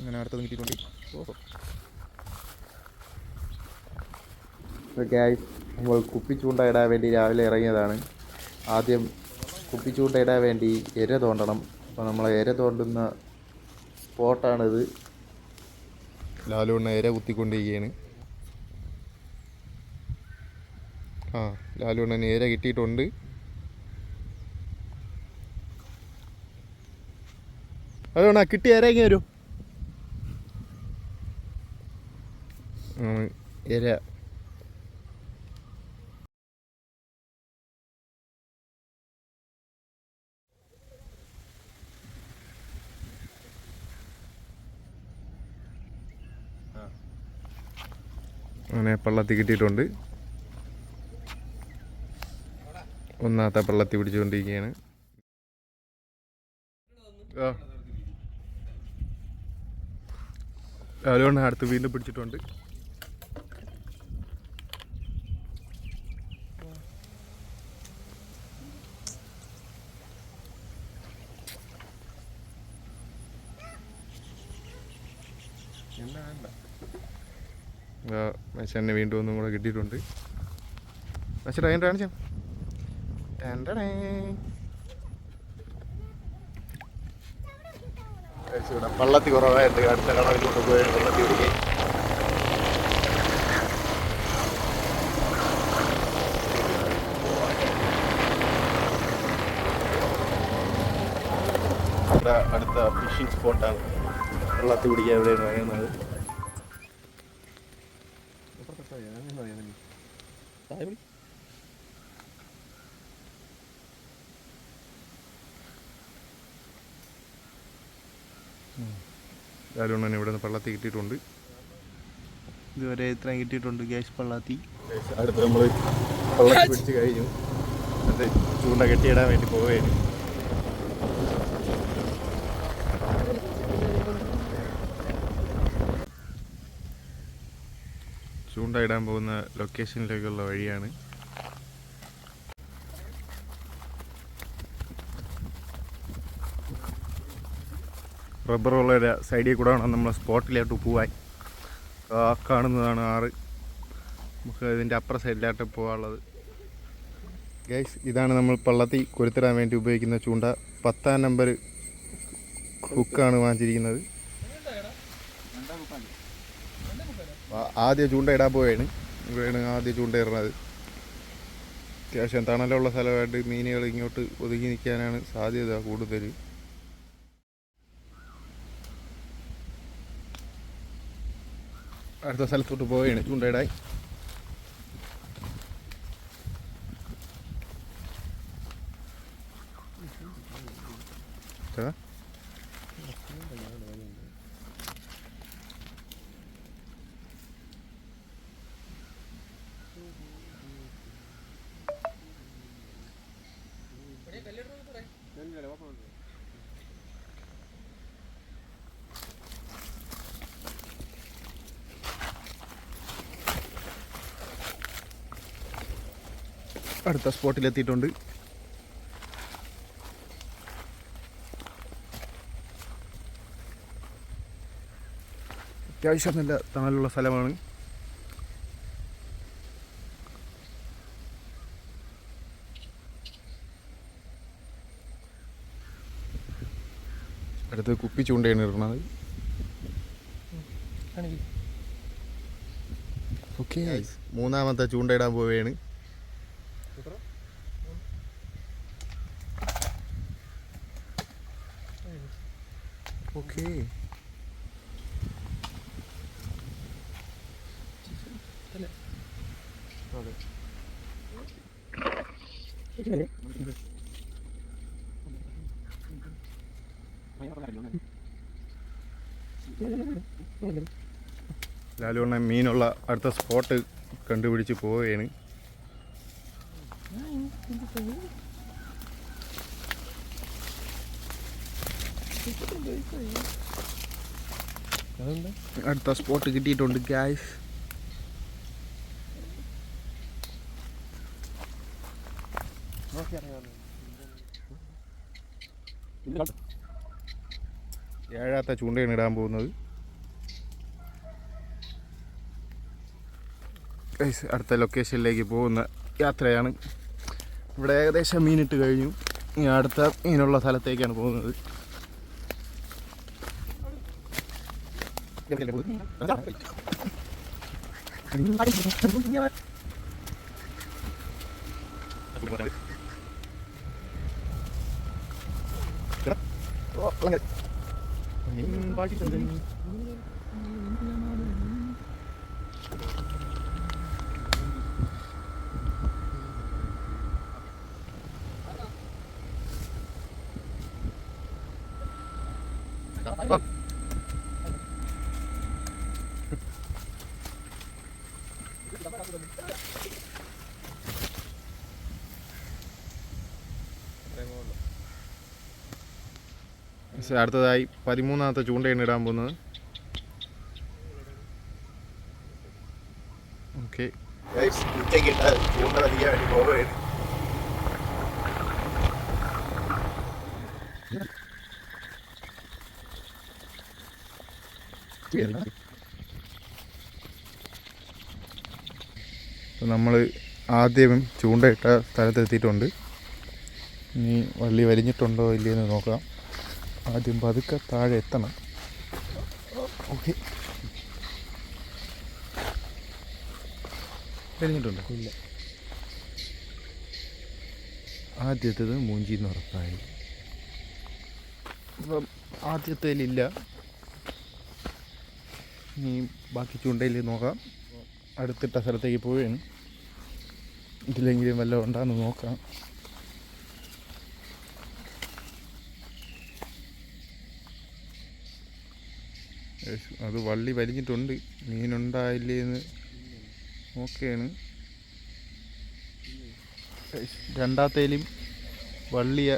അങ്ങനെ അടുത്തത് കിട്ടിയിട്ടുണ്ട് ഓഹോ. ഗായ്സ് നമ്മൾ കുപ്പിച്ചൂണ്ട ഇടാൻ വേണ്ടി രാവിലെ ഇറങ്ങിയതാണ്. ആദ്യം കുപ്പിച്ചൂണ്ട ഇടാൻ വേണ്ടി എര തോണ്ടണം. അപ്പോൾ നമ്മൾ എര തോണ്ടുന്ന സ്പോട്ടാണിത്. ലാലുണ്ണ എര കുത്തിക്കൊണ്ടിരിക്കുകയാണ്. ആ ലാലുണ്ണന് എര കിട്ടിയിട്ടുണ്ട്. അതാണ് കിട്ടിയ എര ഇങ്ങനെ വരും? It. അങ്ങനെ പള്ളത്തി കിട്ടിയിട്ടുണ്ട്. ഒന്നാമത്തെ പള്ളത്തി പിടിച്ചുകൊണ്ടിരിക്കുകയാണ്. അതുകൊണ്ട് അടുത്ത് വീണ്ടും പിടിച്ചിട്ടുണ്ട്. മനുഷ്യനെ വീണ്ടും ഒന്നും കൂടെ കിട്ടിയിട്ടുണ്ട്. മനുഷ്യൻ അതിന്റെ കാണിച്ചോ. ഗയ്സ്, ഇവിടെ പള്ളത്തി കുറവായിട്ട് അടുത്ത കടവിലോട്ട് പോയി വെള്ളത്തി പിടിക്കും. അടുത്ത ഫിഷിംഗ് സ്പോട്ടാണ് വെള്ളത്തി പിടിക്കാൻ എവിടെയാണ് പറയുന്നത് ലാലുണ്ണൻ ഇവിടെ നിന്ന് പള്ളത്തി കിട്ടിയിട്ടുണ്ട്. ഇതുവരെ ഇത്രയും കിട്ടിയിട്ടുണ്ട് ഗ്യാസ് പള്ളാത്തി. അടുത്ത് നമ്മൾ പള്ളത്തി പിടിച്ച് കഴിഞ്ഞു. അത് ചൂണ്ട കെട്ടിയിടാൻ വേണ്ടി പോവുകയായിരുന്നു. ചൂണ്ട ഇടാൻ പോകുന്ന ലൊക്കേഷനിലേക്കുള്ള വഴിയാണ് റബ്ബറുള്ള ഒരു സൈഡിൽ കൂടെ വേണം നമ്മൾ സ്പോട്ടിലോട്ട് പോവാൻ. കാണുന്നതാണ് ആറ്. നമുക്ക് ഇതിന്റെ അപ്പുറ സൈഡിലായിട്ട് പോകാനുള്ളത് ഗൈസ് ഇതാണ് നമ്മൾ പള്ളത്തി കൊരുത്തിടാൻ വേണ്ടി ഉപയോഗിക്കുന്ന ചൂണ്ട. പത്താം നമ്പർ ഹുക്കാണ് വാങ്ങിച്ചിരിക്കുന്നത്. ആദ്യ ചൂണ്ട ഇടാൻ പോവുകയാണ് ഇവിടെയാണ് ആദ്യ ചൂണ്ട ഇടുന്നത്. അത്യാവശ്യം തണലുള്ള സ്ഥലമായിട്ട് മീനുകൾ ഇങ്ങോട്ട് ഒതുങ്ങി നിൽക്കാനാണ് സാധ്യത കൂടുതൽ. അടുത്ത സ്ഥലത്തോട്ട് പോവുകയാണ്. ചൂണ്ടയിടായി ചേട്ടാ. അടുത്ത സ്പോട്ടിലെത്തിയിട്ടുണ്ട് അത്യാവശ്യം നല്ല തണലുള്ള സ്ഥലമാണ്. അടുത്ത് കുപ്പി ചൂണ്ടയാണ് ഇടുന്നത് ഓക്കെ മൂന്നാമത്തെ ചൂണ്ടയിടാൻ പോവുകയാണ്. ഓക്കെ ലാലുവണ്ണ മീനുള്ള അടുത്ത സ്പോട്ട് കണ്ടുപിടിച്ച് പോവുകയാണ്. അടുത്ത സ്പോട്ട് കിട്ടിയിട്ടുണ്ട് ഗ്യാസ് ഏഴാത്ത ചൂണ്ടയാണ് ഇടാൻ പോകുന്നത്. അടുത്ത ലൊക്കേഷനിലേക്ക് പോകുന്ന യാത്രയാണ്. ഇവിടെ ഏകദേശം മീനിട്ട് കഴിഞ്ഞു. ഇനി അടുത്ത മീനുള്ള സ്ഥലത്തേക്കാണ് പോകുന്നത്. Lange. Nebenbei geht er nicht. അടുത്തതായി പതിമൂന്നാമത്തെ ചൂണ്ടയാണ് ഇടാൻ പോകുന്നത്. ഓക്കെ. നമ്മൾ ആദ്യം ചൂണ്ടയിട്ട സ്ഥലത്തെത്തിയിട്ടുണ്ട്. ഇനി വള്ളി വലിഞ്ഞിട്ടുണ്ടോ ഇല്ലയെന്ന് നോക്കാം. ആദ്യം പതുക്കെ താഴെ എത്തണം. ഓക്കെ. കഴിഞ്ഞിട്ടുണ്ടോ ഇല്ല. ആദ്യത്തേത് മൂഞ്ചി എന്ന് ഉറപ്പായി അപ്പം ആദ്യത്തേലില്ല ഇനി ബാക്കി ചൂണ്ടയിൽ നോക്കാം. അടുത്തിട്ട സ്ഥലത്തേക്ക് പോവുകയാണ്. ഇതിലെങ്കിലും വല്ലതും ഉണ്ടാന്ന് നോക്കാം. അത് വള്ളി വലിഞ്ഞിട്ടുണ്ട്. മീനുണ്ടായില്ലേ എന്ന് നോക്കുകയാണ് രണ്ടാത്തേലും വള്ളിയ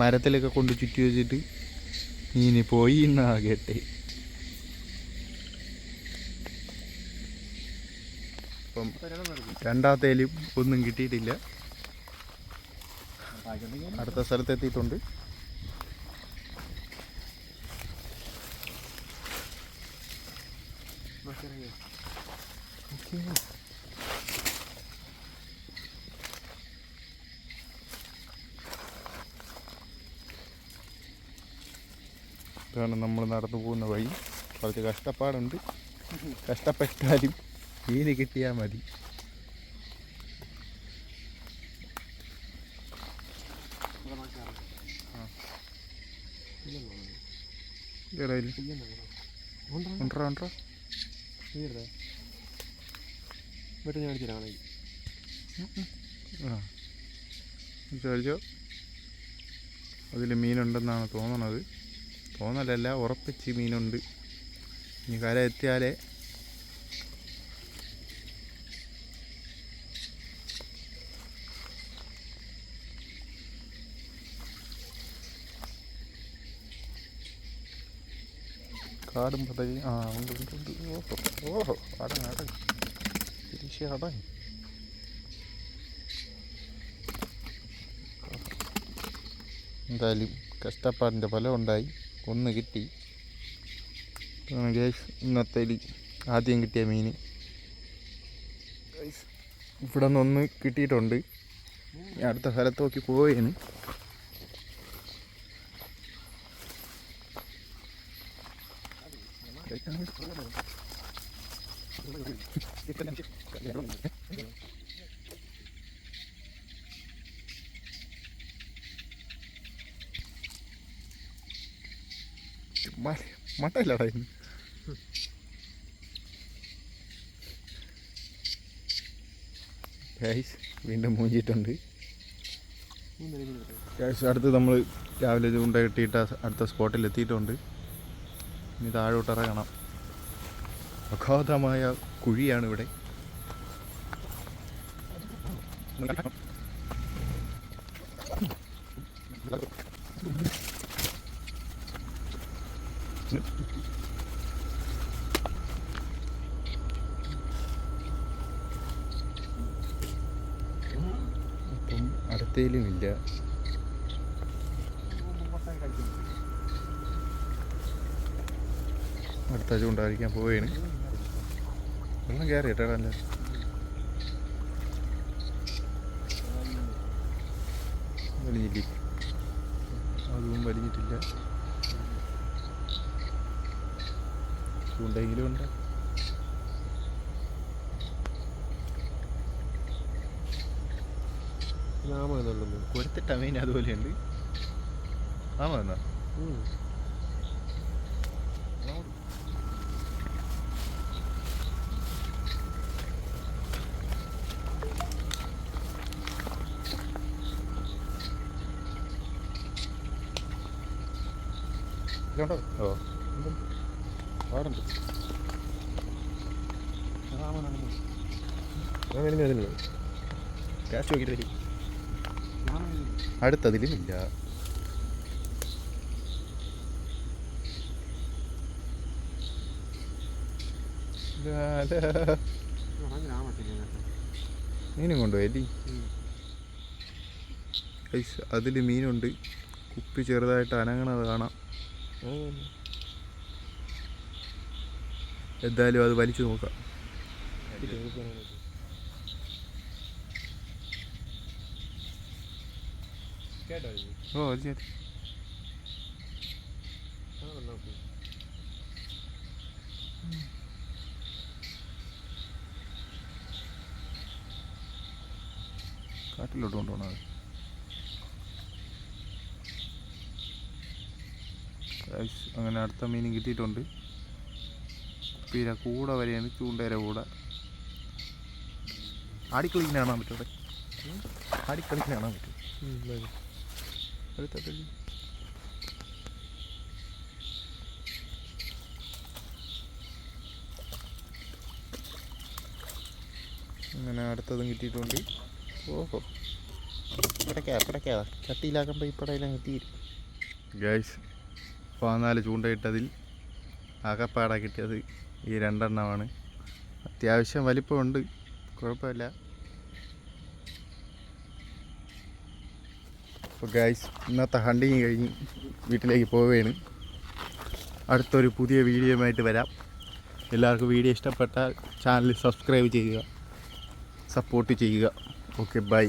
മരത്തിലൊക്കെ കൊണ്ട് ചുറ്റി വെച്ചിട്ട് മീന് പോയി എന്നാകട്ടെ അപ്പം രണ്ടാമത്തേലും ഒന്നും കിട്ടിയിട്ടില്ല. അടുത്ത സ്ഥലത്തെത്തിയിട്ടുണ്ട്. ഇതാണ് നമ്മൾ നടന്നു പോകുന്ന വഴി. കുറച്ച് കഷ്ടപ്പാടുണ്ട്. കഷ്ടപ്പെട്ടാലും മീന് കിട്ടിയാൽ മതി. ഇടയിൽ വീട്ടിൽ ഞാൻ അടിച്ചിട്ടാണെങ്കിൽ ചോദിച്ചോ. അതിൽ മീനുണ്ടെന്നാണ് തോന്നണത്. തോന്നലല്ല ഉറപ്പിച്ച് മീനുണ്ട്. ഇനി കര എത്തിയാലേ കാടും പതകി ആ ഉണ്ട് ഉണ്ട് ഉണ്ട്. ഓഹോ ഓഹോ അടങ്ങ് അടങ്ങ്. തിരിച്ച് അടങ്ങ് എന്തായാലും കഷ്ടപ്പാടിന്റെ ഫലം ഉണ്ടായി. ഒന്ന് കിട്ടി. ഗൈസ് ഇന്നത്തെ ആദ്യം കിട്ടിയ മീൻ. ഇവിടെ നിന്ന് ഒന്ന് കിട്ടിയിട്ടുണ്ട്. അടുത്ത സ്ഥലത്ത് നോക്കി പോവുകയാണ് മട്ടല്ലടാ ഇന്ന്. ഗൈസ് വീണ്ടും മൂഞ്ചിട്ടുണ്ട് ഗൈസ് അടുത്ത് നമ്മൾ രാവിലെ ചൂണ്ട കിട്ടിയിട്ട് അടുത്ത സ്പോട്ടിൽ എത്തിയിട്ടുണ്ട് ഇനി താഴോട്ട് ഇറങ്ങണം. അഗാധമായ കുഴിയാണ് ഇവിടെ ഇപ്പം അടുത്തേലും ഇല്ല അടുത്ത ചൂണ്ടായിരിക്കാൻ പോവുകയാണ് ഒന്ന് കയറി കേട്ടോ നല്ല വലിഞ്ഞില്ലേ അതും വലിഞ്ഞിട്ടില്ല. ചൂണ്ടെങ്കിലും ഉണ്ട്. ആമ എന്നുള്ളത് കൊടുത്തിട്ട് അമീൻ അതുപോലെയുണ്ട്. ആമ എന്നാ ഇതുണ്ടോ ഓ. പാടുണ്ട്. ക്യാഷ് നോക്കിയിട്ട് വരും. അടുത്തതിലും ഇല്ല മീനും കൊണ്ടുപോയി അതിൽ മീനുണ്ട്. കുപ്പി ചെറുതായിട്ട് അനങ്ങണത് കാണാം. എന്തായാലും അത് വലിച്ചു നോക്കാം. ഓ അത് ശരി. കാട്ടിലോട്ട് കൊണ്ടുപോകണത് അങ്ങനെ അടുത്ത മീനും കിട്ടിയിട്ടുണ്ട്. പിന്നെ കൂടെ വരെയാണ് ചൂണ്ടയുടെ കൂടെ. ആടിക്കളിക്കുന്ന കാണാൻ പറ്റും ആടിക്കളിക്കുന്ന കാണാൻ പറ്റും അങ്ങനെ അടുത്തതും കിട്ടിയിട്ടുണ്ട്. ഓഹോ. ഇപ്പടക്കാ ഇപ്പടക്കാ ചട്ടിയിലാക്കുമ്പോൾ ഇപ്പടയിലും കിട്ടിയിരുന്നു ഗൈസ് പതിനാല് ചൂണ്ടയിട്ടതിൽ ആകപ്പാട കിട്ടിയത് ഈ രണ്ടെണ്ണമാണ്. അത്യാവശ്യം വലിപ്പമുണ്ട്. കുഴപ്പമില്ല. അപ്പോൾ ഗൈസ് ഇന്നത്തെ ഹണ്ടിങ് കഴിഞ്ഞ് വീട്ടിലേക്ക് പോവുകയാണ്. അടുത്തൊരു പുതിയ വീഡിയോയുമായിട്ട് വരാം. എല്ലാവർക്കും വീഡിയോ ഇഷ്ടപ്പെട്ടാൽ ചാനൽ സബ്സ്ക്രൈബ് ചെയ്യുക. സപ്പോർട്ട് ചെയ്യുക. Okay bye